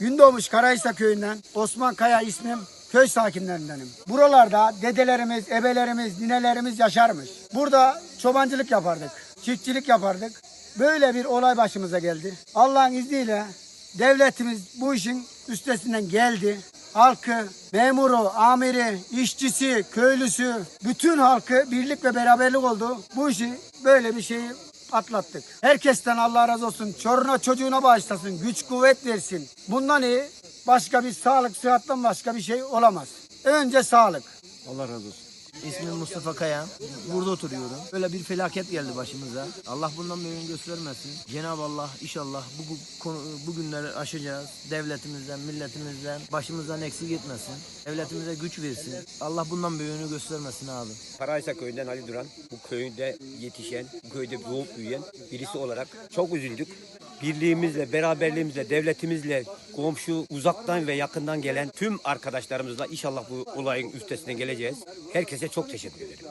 Gündoğmuş Karahisar köyünden Osman Kaya ismim. Köy sakinlerindenim. Buralarda dedelerimiz, ebelerimiz, ninelerimiz yaşarmış. Burada çobancılık yapardık, çiftçilik yapardık. Böyle bir olay başımıza geldi. Allah'ın izniyle devletimiz bu işin üstesinden geldi. Halkı, memuru, amiri, işçisi, köylüsü, bütün halkı birlik ve beraberlik oldu. Bu işi böyle bir şeyi atlattık. Herkesten Allah razı olsun. Çoruna çocuğuna bağışlasın. Güç kuvvet versin. Bundan iyi başka bir sağlık, sıhhattan başka bir şey olamaz. Önce sağlık. Allah razı olsun. İsmim Mustafa Kaya. Burada oturuyorum. Böyle bir felaket geldi başımıza. Allah bundan bir göstermesin. Cenab-ı Allah inşallah bu, konu, bu günleri aşacağız. Devletimizden, milletimizden başımızdan eksik etmesin. Devletimize güç versin. Allah bundan bir göstermesin abi. Karaysa köyünden Ali Duran. Bu köyde yetişen, bu köyde doğup büyüyen birisi olarak çok üzüldük. Birliğimizle, beraberliğimizle, devletimizle, komşu uzaktan ve yakından gelen tüm arkadaşlarımızla inşallah bu olayın üstesinden geleceğiz. Herkese çok teşekkür ederim.